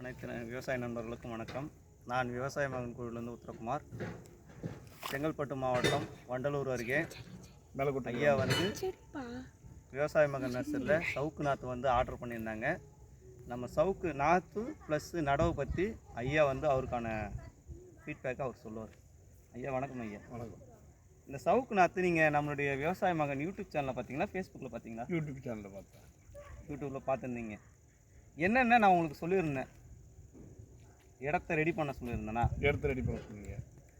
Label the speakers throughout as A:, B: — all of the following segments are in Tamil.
A: அனைத்து விவசாய நண்பர்களுக்கும் வணக்கம். நான் விவசாய மகன் குழுவிலிருந்து உத்தரகுமார். செங்கல்பட்டு மாவட்டம் வண்டலூர் அருகே
B: மேலக்கோட்டை
A: ஐயா வந்து விவசாய மகன் நர்சரியில் சவுக்கு நாற்று வந்து ஆர்டர் பண்ணியிருந்தாங்க. நம்ம சவுக்கு நாற்று ப்ளஸ்ஸு நடவு பற்றி ஐயா வந்து அவருக்கான ஃபீட்பேக்கை அவர் சொல்லுவார். ஐயா வணக்கம் ஐயா.
B: வணக்கம்.
A: இந்த சவுக்கு நாற்று நீங்கள் நம்மளுடைய விவசாய மகன் யூடியூப் சேனலில் பார்த்தீங்களா? ஃபேஸ்புக்கில் பார்த்தீங்களா?
B: யூடியூப் சேனலில் பார்த்தேன்.
A: யூடியூப்பில் பார்த்துருந்தீங்க. என்னென்ன நான் உங்களுக்கு சொல்லியிருந்தேன்? இடத்த ரெடி பண்ண சொல்லியிருந்தேனா?
B: எடுத்து ரெடி பண்ண சொன்னீங்க.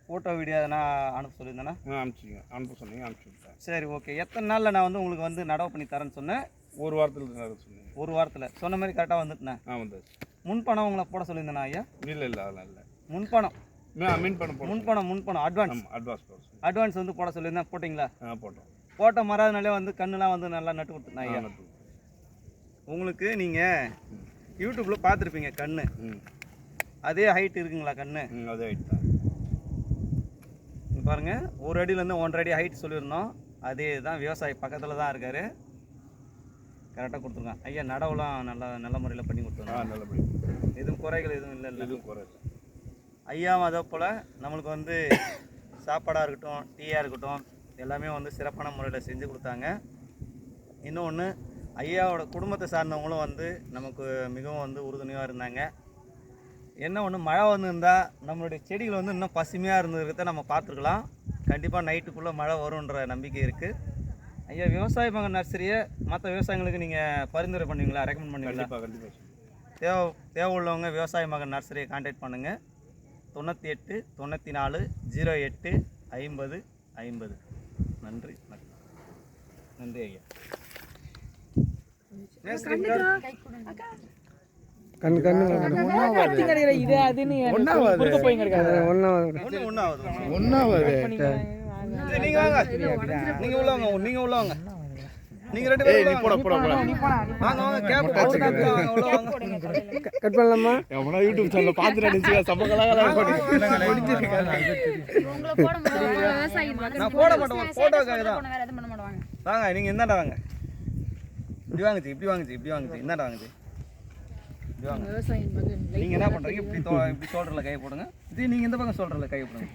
A: ஃபோட்டோ வீடியோ எதனா அனுப்ப சொல்லியிருந்தேனா?
B: ஆ அனுப்பிச்சிங்க அனுப்ப சொன்னீங்க அனுப்பிச்சி விட்டேன்
A: சரி ஓகே எத்தனை நாளில் நான் வந்து உங்களுக்கு வந்து நடவு பண்ணி தரேன்னு சொன்னேன்?
B: ஒரு வாரத்தில் சொன்னீங்க.
A: ஒரு வாரத்தில். சொன்ன மாதிரி கரெக்டாக வந்துட்டேன்?
B: ஆ வந்தாச்சு.
A: முன்பணம் உங்களை போட சொல்லியிருந்தேனா ஐயா?
B: இல்லை இல்லை அதெல்லாம் இல்லை.
A: முன்பணம்
B: நான் மீன் பண்ண போட்டோம்
A: முன்பணம் முன்பணம் அட்வான்ஸ்
B: அட்வான்ஸ்
A: அட்வான்ஸ் வந்து போட சொல்லியிருந்தேன். போட்டிங்களா?
B: ஆ போட்டோம்.
A: போட்ட மறாத நாளே வந்து கண்ணுலாம் வந்து நல்லா நட்டு
B: விட்டோம்.
A: உங்களுக்கு நீங்கள் யூடியூப்பில் பார்த்துருப்பீங்க கண்ணு. அதே ஹைட் இருக்குங்களா கண்ணு?
B: அதே ஆகிட்டு தான்.
A: இங்க பாருங்க ஒரு அடியிலேருந்து ஒன்றரை அடி ஹைட் சொல்லியிருந்தோம். அதே தான் விவசாயி பக்கத்தில் தான் இருக்காரு. கரெக்டாக கொடுத்துருக்கான் ஐயா நடவுலாம் நல்லா நல்ல முறையில் பண்ணி கொடுத்துருக்காங்க
B: நல்லபடி
A: எதுவும் குறைகள் எதுவும் இல்லை இல்லை.
B: எதுவும் குறை இல்லை.
A: ஐயாவும் அதே போல் நம்மளுக்கு வந்து சாப்பாடாக இருக்கட்டும் டீயாக இருக்கட்டும் எல்லாமே வந்து சிறப்பான முறையில் செஞ்சு கொடுத்தாங்க. இன்னொன்று ஐயாவோட குடும்பத்தை சார்ந்தவங்களும் வந்து நமக்கு மிகவும் வந்து உறுதுணையாக இருந்தாங்க. என்ன ஒன்று மழை வந்திருந்தா நம்மளுடைய செடிகள் வந்து இன்னும் பசுமையாக இருந்ததுக்கிறத நம்ம பார்த்துருக்கலாம். கண்டிப்பாக நைட்டுக்குள்ளே மழை வரும்ன்ற நம்பிக்கை இருக்குது ஐயா விவசாய மகன் நர்சரியை மற்ற விவசாயிகளுக்கு நீங்கள் பரிந்துரை பண்ணுவீங்களா? ரெக்கமெண்ட் பண்ணுவீங்களா?
B: கண்டிப்பாக
A: தேவை தேவை உள்ளவங்க விவசாய மகன் நர்சரியை காண்டாக்ட் பண்ணுங்கள் தொண்ணூற்றி எட்டு தொண்ணூற்றி நாலு ஜீரோ எட்டு ஐம்பது ஐம்பது. நன்றி. நன்றி ஐயா?
C: கண்ணு கண்ணு
D: இது அதுன்னு
B: ஒன்றாவது
A: ஒண்ணு ஒண்ணு ஆகுது.
B: ஒன்றாவது
A: சரி, நீங்க வாங்க. நீங்க உள்ள வாங்க நீங்க உள்ள வாங்க நீங்க ரெண்டு பேரும்
B: ஏய் நீ
A: உள்ள
B: போட. போட போட
A: வாங்க வாங்க கேப் வாங்க
C: கட் பண்ணலாமா?
B: எவனா யூடியூப் சேனலில் பார்த்துட்டு அடிச்சு சம்பளம்
E: உங்களை போட முடியாது
A: நான் போட மாட்டேன் போட்டோக்காக தான்.
E: வேற எதுவும் பண்ண மாட்டாங்க.
A: வாங்க நீங்க இந்தாண்டா வாங்க? இப்படி வாங்குச்சு இப்படி வாங்குச்சு இப்படி வாங்குச்சு. இந்தாண்டா வாங்குச்சு? இப்படி வாங்க
E: விவசாயி மகன்
A: நீங்க என்ன பண்றீங்க? இப்படி தோ இப்படி ஷோல்டர்ல கை போடுங்க. இது நீங்க இந்த பக்கம் ஷோல்டர்ல கை போடுங்க.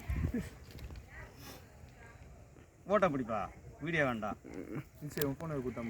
A: போட்டோ பிடிப்பா? வீடியோ வேண்டாம்.
B: ஃபோனை கொடுத்தா